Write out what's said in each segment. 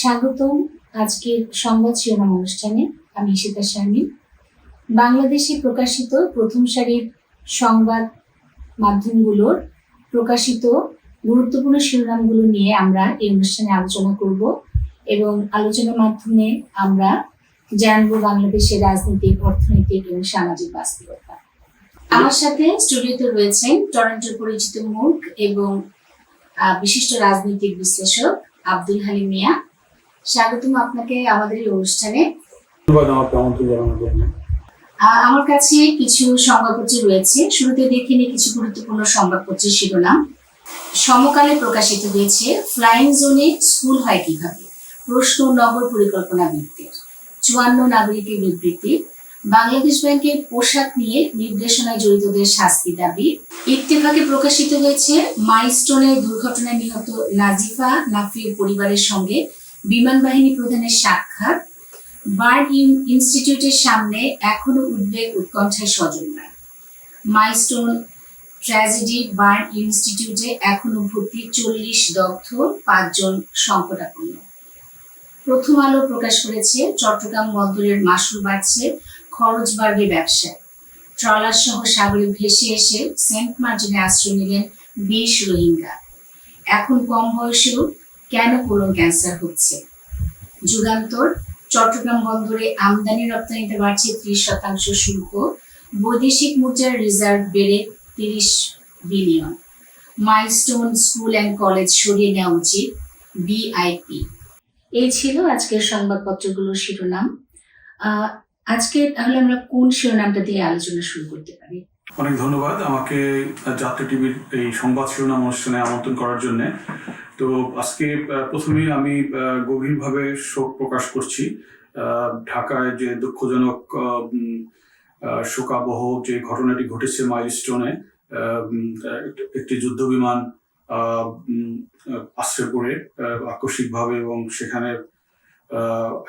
স্বাগতম আজকের সংবাদ শিরোনাম অনুষ্ঠানে। আমি ঈশিতা শারমিন। বাংলাদেশে প্রকাশিত প্রথম সারির সংবাদ মাধ্যমগুলোর প্রকাশিত গুরুত্বপূর্ণ শিরোনামগুলো নিয়ে আমরা এই অনুষ্ঠানে আলোচনা করব এবং আলোচনার মাধ্যমে আমরা জানব বাংলাদেশের রাজনৈতিক, অর্থনৈতিক এবং সামাজিক বাস্তবতা। আমার সাথে স্টুডিওতে রয়েছেন টরন্টোর পরিচিত মুখ এবং বিশিষ্ট রাজনৈতিক বিশ্লেষক আব্দুল হালিম মিয়া। স্বাগতম আপনাকে আমাদের এই অনুষ্ঠানে। আমার কাছে কিছু সংবাদপত্র রয়েছে। শুরুতে দেখে নিই কিছু গুরুত্বপূর্ণ সংবাদপত্রের শিরোনাম। সমকালে প্রকাশিত হয়েছে ফ্লাইং জোনে স্কুল হয় কীভাবে? প্রশ্ন নগর পরিকল্পনা বৃত্তের। চুয়ান্ন নাগরিকের বিবৃতি। বাংলাদেশ ব্যাংকের পোশাক নিয়ে নির্দেশনায় জড়িতদের শাস্তি দাবি। ইত্তেফাকে প্রকাশিত হয়েছে মাইলস্টোনের দুর্ঘটনায় নিহত নাজিফা নাফির পরিবারের সঙ্গে বিমান বাহিনী প্রধানের সাক্ষাৎ। বার্ড ইন- ইনস্টিটিউটের সামনে এখনও উদ্বেগ উৎকণ্ঠায় স্বজনরা মাইলস্টোন ট্র্যাজেডি বার্ন ইনস্টিটিউটে এখনও ভর্তি চল্লিশ দগ্ধ পাঁচজন সংকটাপন্ন। প্রথম আলো প্রকাশ করেছে, চট্টগ্রাম বন্দরের মাসুল বাড়ছে, খরচ বাড়বে ব্যবসায়। ট্রলার সহ সাগরে ভেসে এসে সেন্ট মার্টিনে আশ্রয় নিলেন বিশ রোহিঙ্গা। এখন কম বয়সেও কেন কোলন ক্যান্সার হচ্ছে? যুগান্তর, চট্টগ্রাম বন্দরে আমদানি রপ্তানিতে বাড়ছে ত্রিশ শতাংশ শুল্ক, বৈদেশিক মুদ্রার রিজার্ভ বেড়ে তিরিশ billion. Milestone school and college সরিয়ে নেওয়া উচিত বিআইপি এই ছিল আজকের সংবাদপত্রগুলোর শিরোনাম। আজকে তাহলে আমরা কোন শিরোনামটা দিয়ে আলোচনা শুরু করতে পারি? অনেক ধন্যবাদ আমাকে যাত্রা টিভির এই সংবাদ শিরোনাম অনুষ্ঠানে আমন্ত্রণ করার জন্য। তো আজকে আহ, প্রথমেই আমি গভীরভাবে শোক প্রকাশ করছি। ঢাকায় যে দুঃখজনক শোকাবহ যে ঘটনাটি ঘটেছে মাইলস্টোনে একটি- যুদ্ধ বিমান আশ্রয় আহ, আকস্মিকভাবে এবং সেখানে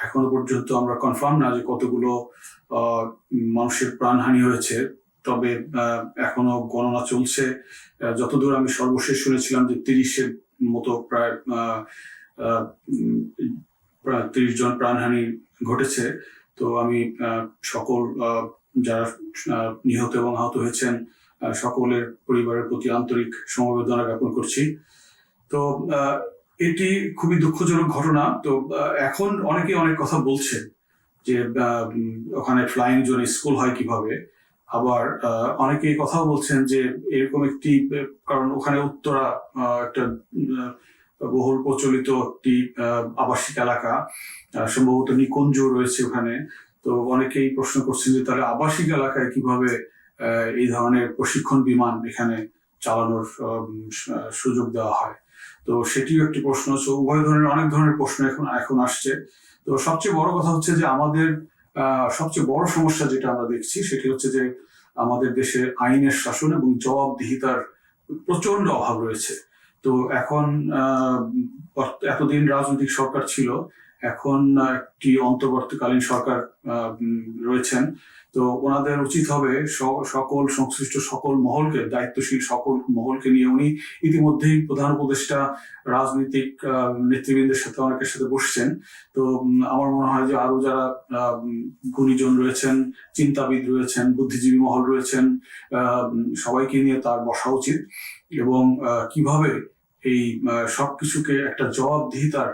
এখনও পর্যন্ত আমরা কনফার্ম না যে কতগুলো মানুষের প্রাণহানি হয়েছে। তবে এখনও গণনা চলছে। যতদূর আমি সর্বশেষ শুনেছিলাম যে তিরিশের মতো প্রায় প্রায় তিরিশ জন প্রাণহানি ঘটেছে। তো আমি সকল যারা নিহত এবং আহত হয়েছেন সকলের পরিবারের প্রতি আন্তরিক সমবেদনা জ্ঞাপন করছি। তো এটি খুবই দুঃখজনক ঘটনা। তো এখন অনেকে অনেক কথা বলছে যে ওখানে ফ্লাইং জোনে স্কুল হয় কীভাবে? আবার অনেকে কথাও বলছেন যে এরকম একটি, কারণ ওখানে উত্তরা একটা বহুল প্রচলিত একটি আবাসিক এলাকা সম্ভবত নিকুঞ্জ রয়েছে ওখানে। তো অনেকেই প্রশ্ন করছেন যে তাহলে আবাসিক এলাকায় কীভাবে এই ধরনের প্রশিক্ষণ বিমান এখানে চালানোর সুযোগ দেওয়া হয়? তো সেটিও একটি প্রশ্ন। উভয় ধরনের, অনেক ধরনের প্রশ্ন এখন এখন আসছে। তো সবচেয়ে বড় কথা হচ্ছে যে আমাদের সবচেয়ে বড় সমস্যা যেটা আমরা দেখছি সেটি হচ্ছে যে আমাদের দেশে আইনের শাসন এবং জবাবদিহিতার প্রচণ্ড অভাব রয়েছে। তো এখন এতদিন রাজনৈতিক সরকার ছিল এখন একটি অন্তর্বর্তীকালীন সরকার রয়েছেন। তো ওনাদের উচিত হবে সকল সংশ্লিষ্ট সকল মহলকে, দায়িত্বশীল সকল মহলকে নিয়ে উনি ইতিমধ্যেই প্রধান উপদেষ্টা, রাজনৈতিক নেতৃবৃন্দের সাথে অনেকের সাথে বসছেন। তো আমার মনে হয় যে আরও যারা গুণীজন রয়েছেন, চিন্তাবিদ রয়েছেন, বুদ্ধিজীবী মহল রয়েছেন সবাইকে নিয়ে তার বসা উচিত। এবং কীভাবে এই সবকিছুকে একটা জবাবদিহিতার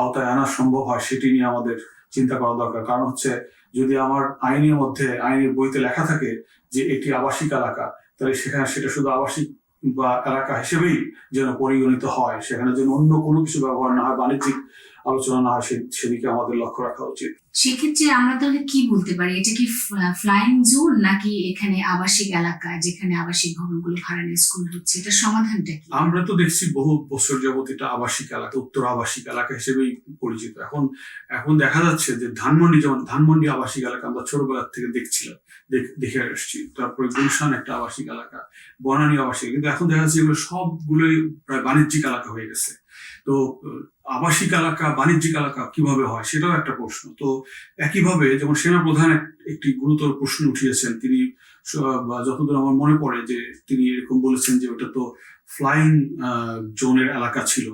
আওতায় আনা সম্ভব হয়, সেটি নিয়ে আমাদের চিন্তা করা দরকার। কারণ হচ্ছে, যদি আমার আইনের মধ্যে, আইনের বইতে লেখা থাকে যে এটি আবাসিক এলাকা, তাহলে সেখানে সেটা শুধু আবাসিক বা এলাকা হিসেবেই যেন পরিগণিত হয়, সেখানে যেন অন্য কোনো কিছু ব্যবহার না হয়, বাণিজ্যিক আলোচনা না হয় সেদিকে আমাদের লক্ষ্য রাখা উচিত। সেক্ষেত্রে আমরা তাহলে কি বলতে পারি? এটা কি ফ্লাইং জোন নাকি এখানে আবাসিক এলাকা যেখানে আবাসিক ভবনগুলো ভাড়া নিয়ে স্কুল হচ্ছে? এটা সমাধানটা কি? আমরা তো দেখছি বহু বছর যাবত এটা আবাসিক এলাকা উত্তর আবাসিক এলাকা হিসেবেই পরিচিত। এখন এখন দেখা যাচ্ছে যে ধানমন্ডি যেমন ধানমন্ডি আবাসিক এলাকা আমরা ছোটবেলার থেকে দেখছিলাম দেখ- আসছি। তারপরে গুলশান একটা আবাসিক এলাকা বনানী আবাসিক। কিন্তু এখন দেখা যাচ্ছে এগুলো সবগুলোই প্রায় বাণিজ্যিক এলাকা হয়ে গেছে। তো আবাসিক এলাকা, বাণিজ্যিক এলাকা কীভাবে হয় সেটাও একটা প্রশ্ন। তো একইভাবে যেমন সেনা প্রধান একটি গুরুতর প্রশ্ন উঠিয়েছেন, তিনি যতদূর আমার মনে পড়ে যে তিনি এরকম বলেছেন যে ওটা তো ফ্লাইং জোনের এলাকা ছিল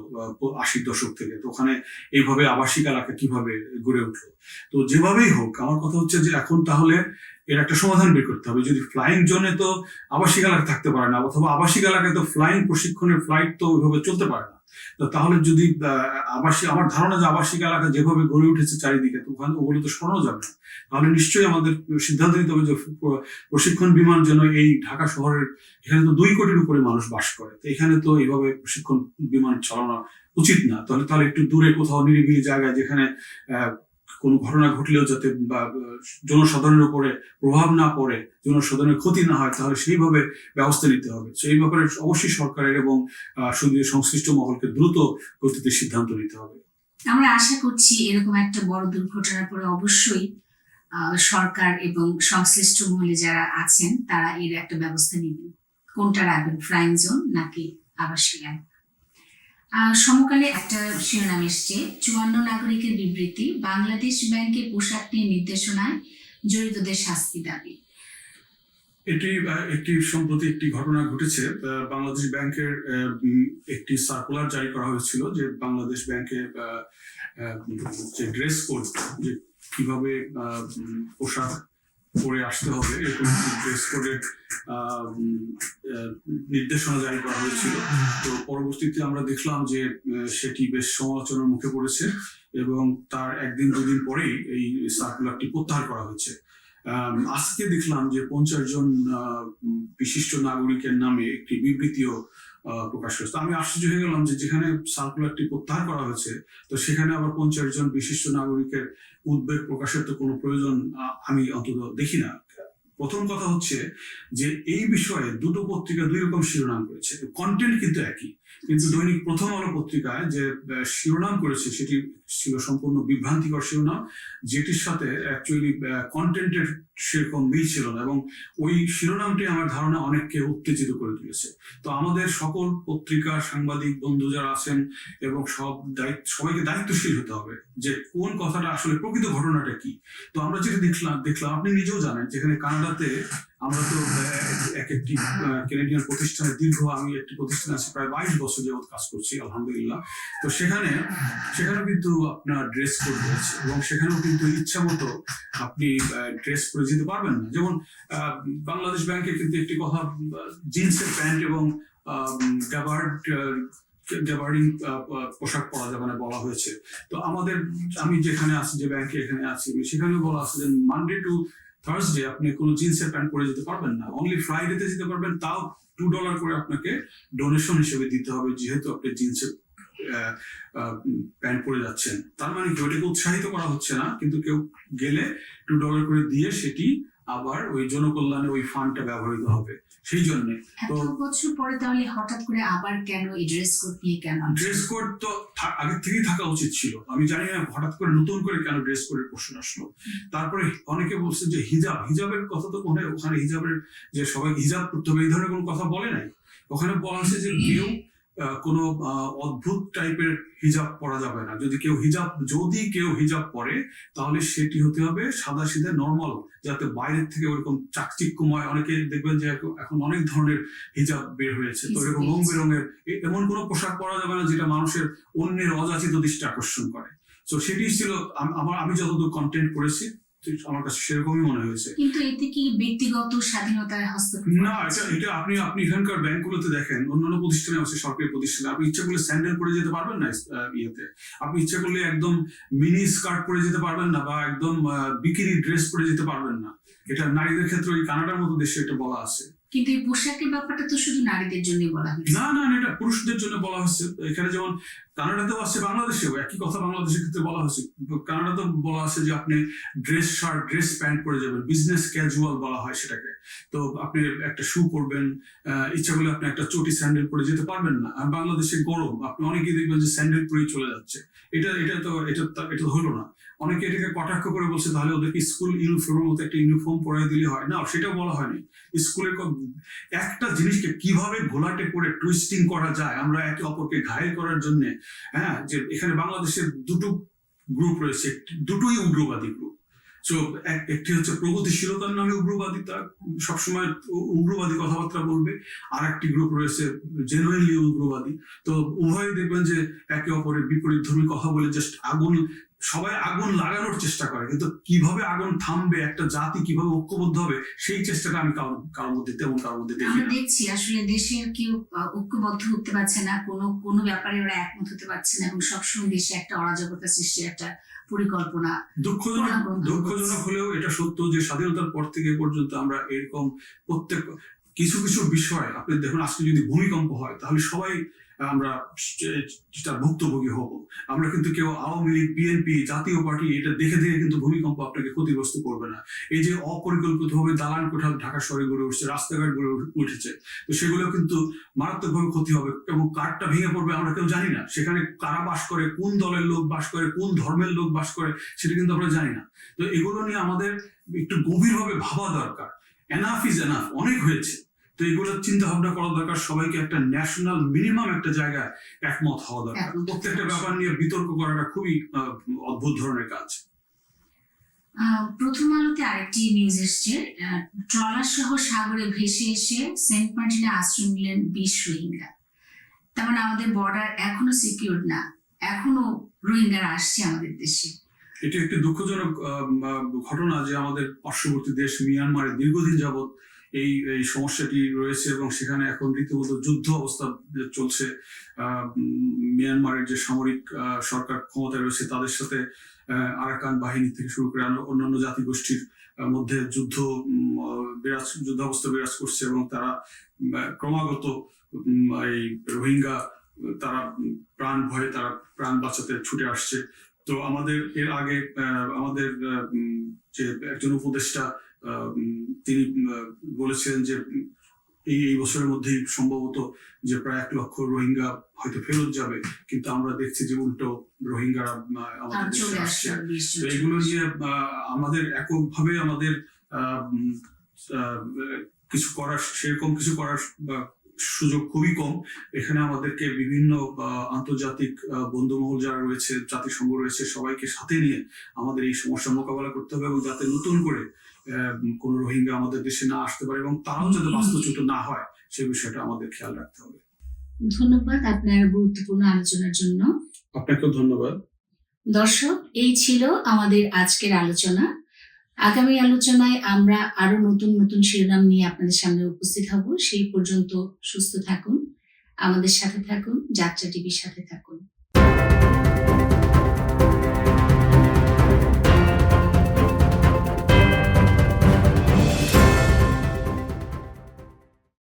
আশির দশক থেকে। তো ওখানে এইভাবে আবাসিক এলাকা কীভাবে গড়ে উঠল? তো যেভাবেই হোক, আমার কথা হচ্ছে যে এখন তাহলে এর একটা সমাধান বের করতে হবে। যদি ফ্লাইং জোনে তো আবাসিক এলাকা থাকতে পারে না, অথবা আবাসিক এলাকায় তো ফ্লাইং প্রশিক্ষণের ফ্লাইট তো ওইভাবে চলতে পারে না। তো তাহলে যদি আবাসিক, আমার ধারণা যে আবাসিক এলাকা যেভাবে গড়ে উঠেছে চারিদিকে, তো ওখানে ওগুলো তো সরানো যাবে না। তাহলে নিশ্চয়ই আমাদের সিদ্ধান্ত নিতে হবে যে প্রশিক্ষণ বিমান যেন এই ঢাকা শহরের, এখানে তো দুই কোটির উপরে মানুষ বাস করে। তো এখানে তো এইভাবে প্রশিক্ষণ বিমান চালানো উচিত না। তাহলে তাহলে একটু দূরে কোথাও নিরিবিলি জায়গায় যেখানে কোনো ঘটনা ঘটলেও যাতে বা জনসাধারণের উপরে প্রভাব না পড়ে, জনসাধারণের ক্ষতি না হয়, তাহলে সেইভাবে ব্যবস্থা নিতে হবে। তো এই ব্যাপারে অবশ্যই সরকারের এবং সংশ্লিষ্ট মহলকে দ্রুত গতিতে সিদ্ধান্ত নিতে হবে। আমরা আশা করছি এরকম একটা বড় দুর্ঘটনার পরে অবশ্যই সরকার এবং সংশ্লিষ্ট মহলে যারা আছেন, তারা এর একটা ব্যবস্থা নেবেন। কোনটা রাখবেন ফ্লাইং জোন নাকি আবাসিক? এলাকা সমকালে একটা শিরোনাম এসছে, চুয়ান্ন নাগরিকের বিবৃতি, বাংলাদেশ ব্যাংকের পোশাক নিয়ে নির্দেশনায় জড়িতদের শাস্তি দাবি। এটি একটি সম্প্রতি একটি ঘটনা ঘটেছে বাংলাদেশ ব্যাংকের একটি সার্কুলার জারি করা হয়েছিল যে বাংলাদেশ ব্যাংকে যে ড্রেস কোড যে কীভাবে পোশাক পরে আসতে হবে, এরকম ড্রেস কোডের নির্দেশনা জারি করা হয়েছিল। তো পরবর্তীতে আমরা দেখলাম যে সেটি বেশ সমালোচনার মুখে পড়েছে এবং তার একদিন দুদিন পরেই এই সার্কুলারটি প্রত্যাহার করা হয়েছে। আজকে দেখলাম যে পঞ্চাশ জন বিশিষ্ট নাগরিকের নামে একটি বিবৃতিও প্রকাশ করেছে। আমি আশ্চর্য হয়ে গেলাম যে যেখানে সার্কুলারটি প্রত্যাহার করা হয়েছে, তো সেখানে আবার পঞ্চাশ জন বিশিষ্ট নাগরিকের উদ্বেগ প্রকাশের তো কোনো প্রয়োজন আমি অন্তত দেখি না। প্রথম কথা হচ্ছে যে এই বিষয়ে দুটো পত্রিকা দুই রকম শিরোনাম করেছে। কন্টেন্ট কিন্তু একই, কিন্তু দৈনিক প্রথম আলো পত্রিকায় যে শিরোনাম করেছে সেটি ছিল সম্পূর্ণ বিভ্রান্তিকর শিরোনাম যেটির সাথে অ্যাকচুয়ালি কন্টেন্টের সেরকম মিল ছিল না এবং ওই শিরোনামটি আমার ধারণা অনেককে উত্তেজিত করে তুলেছে। তো আমাদের সকল পত্রিকা, সাংবাদিক, বন্ধু যারা আছেন এবং সব দায়িত্ব, সবাইকে দায়িত্বশীল হতে হবে যে কোন কথাটা আসলে প্রকৃত ঘটনাটা কি। তো আমরা যেটা দেখলাম দেখলাম, আপনি নিজেও জানেন যেখানে কানাডাতে আমরা তো এক একটি কেনেডিয়ান প্রতিষ্ঠানে দীর্ঘ, আমি একটি প্রতিষ্ঠানে আছি, প্রায় বাইশ বছর যাবত কাজ করছি, আলহামদুলিল্লাহ। তো সেখানে সেখানে কিন্তু আপনার ড্রেস কোড রয়েছে এবং সেখানেও কিন্তু ইচ্ছা মতো আপনি ড্রেস পরে যেতে পারবেন না। যেমন বাংলাদেশ ব্যাংকে কিন্তু একটি কথা জিন্সের প্যান্ট এবং গ্যাবার্ডিং পোশাক পরা যাবে না বলা হয়েছে। তো আমাদের, আমি যেখানে আছি, যে ব্যাংকে এখানে আছি, সেখানেও বলা আছে যে মানডে টু থার্সডে আপনি কোনো জিন্সের প্যান্ট পরে যেতে পারবেন না। অনলি ফ্রাইডেতে যেতে পারবেন, তাও টু ডলার করে আপনাকে ডোনেশন হিসেবে দিতে হবে, যেহেতু আপনি জিন্সের প্যান্ট পরে যাচ্ছেন। তার মানে কি? ওটাকে উৎসাহিত করা হচ্ছে না, কিন্তু কেউ গেলে টু ডলার করে দিয়ে সেটি আবার ওই জনকল্যাণে ওই ফান্ডটা ব্যবহৃত হবে। সেই জন্য। এত বছর পরে তাহলে হঠাৎ করে আবার কেন এই ড্রেস কোড নিয়ে কেন ড্রেস কোড তো আগের থেকেই থাকা উচিত ছিল। আমি জানি না হঠাৎ করে নতুন করে কেন ড্রেস কোডের প্রশ্ন আসলো। তারপরে অনেকে বলছে যে হিজাব হিজাবের কথা তো মনে হয় ওখানে হিজাবের যে সবাই হিজাব করতে হবে এই ধরনের কোনো কথা বলে নাই? ওখানে বলা হয়েছে যে কেউ কোনো অদ্ভুত টাইপের হিজাব পরা যাবে না। যদি কেউ হিজাব যদি কেউ হিজাব পরে তাহলে সেটি হতে হবে সাদা সিধে নর্মাল যাতে বাইরের থেকে ওরকম চাকচিক্যময় অনেকে দেখবেন যে এখন- অনেক ধরনের হিজাব বের হয়েছে। তো এরকম রং বেরঙের এমন কোনো পোশাক পরা যাবে না যেটা মানুষের অন্যের অযাচিত দৃষ্টি আকর্ষণ করে। তো সেটি ছিল আমার আমি যতদূর কন্টেন্ট করেছি আমার কাছে সেরকমই মনে হয়েছে। কিন্তু এতে কি ব্যক্তিগত স্বাধীনতায় হস্তক্ষেপ? না এটা এটা আপনি আপনি এখানকার ব্যাংকগুলোতে দেখেন অন্যান্য প্রতিষ্ঠানে আছে সরকারি প্রতিষ্ঠানে। আপনি ইচ্ছা করলে স্যান্ডেল পরে যেতে পারবেন না ইয়েতে। আপনি ইচ্ছা করলে একদম মিনি স্কার্ট পরে যেতে পারবেন না বা একদম বিকিনি ড্রেস পরে যেতে পারবেন না। এটা নারীদের ক্ষেত্রে ওই কানাডার মতো দেশে এটা বলা আছে। কিন্তু এই পোশাকের ব্যাপারটা তো শুধু নারীদের জন্য বলা হয়েছে। না না এটা পুরুষদের জন্য বলা হচ্ছে এখানে যেমন কানাডাতেও আছে, বাংলাদেশেও একই কথা বাংলাদেশের ক্ষেত্রে বলা কানাডাতেও বলা আছে যে আপনি ড্রেস শার্ট ড্রেস প্যান্ট পরে যাবেন বিজনেস ক্যাজুয়াল বলা হয় সেটাকে। তো আপনি একটা শু পরবেন ইচ্ছা করলে আপনি একটা চটি স্যান্ডেল পরে যেতে পারবেন না। আর বাংলাদেশে গরম, আপনি অনেকেই দেখবেন যে স্যান্ডেল পরেই চলে যাচ্ছে। এটা এটা তো, এটা এটা হলো না। অনেকে এটাকে কটাক্ষ করে বলছে, তাহলে ওদেরকে স্কুল ইউনিফর্মের মতো একটা ইউনিফর্ম পরে দিলে হয় না? সেটাও বলা হয়নি। স্কুলের একটা জিনিসকে কীভাবে ঘোলাটে করে টুইস্টিং করা যায় আমরা একে অপরকে ঘায়েল করার জন্য হ্যাঁ? যে এখানে বাংলাদেশের দুটো গ্রুপ রয়েছে দুটোই উগ্রবাদী গ্রুপ সো একটি হচ্ছে প্রগতিশীলতার নামে উগ্রবাদিতা সবসময় উগ্রবাদী কথাবার্তা বলবে। আর একটি গ্রুপ রয়েছে জেনুইনলি উগ্রবাদী। তো উভয় দেখবেন যে একে অপরের বিপরীত ধর্মী কথা বলে জাস্ট আগুন সবাই আগুন লাগানোর চেষ্টা করে কিন্তু কীভাবে আগুন থামবে একটা জাতি কীভাবে ঐক্যবদ্ধ হবে সেই চেষ্টাটা আমি কারোর কারোর মধ্যে তেমন কারোর মধ্যে দেখি আমরা দেখছি আসলে দেশের কেউ ঐক্যবদ্ধ হতে পারছে না কোনো কোনো ব্যাপারে ওরা একমত হতে পারছে না এবং সবসময় দেশে একটা অরাজকতা সৃষ্টির একটা পরিকল্পনা দুঃখজনক দুঃখজনক হলেও এটা সত্য যে স্বাধীনতার পর থেকে পর্যন্ত আমরা এরকম প্রত্যেক কিছু কিছু বিষয় আপনি দেখুন আজকে যদি ভূমিকম্প হয় তাহলে সবাই আমরা ভুক্তভোগী হব। আমরা কিন্তু কেউ Awami League, BNP, Jatiya party এটা দেখে দেখে কিন্তু ভূমিকম্প আপনাকে ক্ষতিগ্রস্ত করবে না। এই যে অপরিকল্পিত অপরিকল্পিতভাবে দালান কোঠা ঢাকা শহরে গড়ে উঠছে, রাস্তাঘাট গড়ে উঠেছে, তো সেগুলো কিন্তু মারাত্মকভাবে ক্ষতি হবে এবং কাঠটা ভেঙে পড়বে আমরা কেউ জানি না। সেখানে কারা বাস করে, কোন দলের লোক বাস করে, কোন ধর্মের লোক বাস করে, সেটা কিন্তু আমরা জানি না। তো এগুলো নিয়ে আমাদের একটু গভীরভাবে ভাবা দরকার। এনাফ ইজ এনাফ অনেক হয়েছে। তো এগুলো চিন্তা ভাবনা করা দরকার সবাইকে একটা ন্যাশনাল মিনিমাম একটা জায়গায় একমত হওয়া দরকার। প্রত্যেকটা ব্যাপার নিয়ে বিতর্ক করাটা খুবই অদ্ভুত ধরনের কাজ। প্রথম আলোতে আরেকটি নিউজ এসছে। ট্রলার সহ সাগরে ভেসে এসে সেন্ট মার্টিনে আশ্রয় নিলেন বিশ রোহিঙ্গা। তার মানে আমাদের বর্ডার এখনও সিকিউর না। এখনও রোহিঙ্গারা আসছে আমাদের দেশে। এটি একটি দুঃখজনক ঘটনা যে আমাদের পার্শ্ববর্তী দেশ মিয়ানমারে দীর্ঘদিন যাবৎ এই এই সমস্যাটি রয়েছে এবং সেখানে এখন রীতিমতো যুদ্ধ অবস্থা চলছে। মিয়ানমারের যে সামরিক সরকার ক্ষমতা রয়েছে তাদের সাথে আরাকান বাহিনী থেকে শুরু করে অন্যান্য জাতিগোষ্ঠীর মধ্যে যুদ্ধ বিরাজ, যুদ্ধাবস্থা বিরাজ করছে এবং তারা ক্রমাগত এই রোহিঙ্গা, তারা প্রাণ ভয়ে তারা প্রাণ বাঁচাতে ছুটে আসছে। তো আমাদের এর আগে আমাদের যে একজন উপদেষ্টা তিনি বলেছিলেন যে এই এই বছরের মধ্যেই সম্ভবত যে প্রায় এক লক্ষ রোহিঙ্গা হয়তো ফেরত যাবে কিন্তু আমরা দেখছি যে উল্টো রোহিঙ্গারা আমাদের দেশে আসছে। তো এগুলো নিয়ে আমাদের এককভাবে আমাদের কিছু করার সেরকম কিছু করার সুযোগ খুবই কম। এখানে আমাদেরকে বিভিন্ন আন্তর্জাতিক বন্ধুমহল যারা রয়েছে জাতিসংঘ রয়েছে সবাইকে সাথে নিয়ে আমাদের এই সমস্যা মোকাবেলা করতে হবে এবং যাতে নতুন করে কোনো রোহিঙ্গা আমাদের দেশে না আসতে পারে এবং তারাও যাতে বাস্তুচ্যুত না হয় সে বিষয়টা আমাদের খেয়াল রাখতে হবে। ধন্যবাদ আপনার গুরুত্বপূর্ণ আলোচনার জন্য। আপনাকেও ধন্যবাদ। দর্শক এই ছিল আমাদের আজকের আলোচনা। আগামী আলোচনায় আমরা আরও নতুন নতুন শিরোনাম নিয়ে আপনাদের সামনে উপস্থিত হব। সেই পর্যন্ত সুস্থ থাকুন আমাদের সাথে থাকুন যাত্রা টিভির সাথে থাকুন।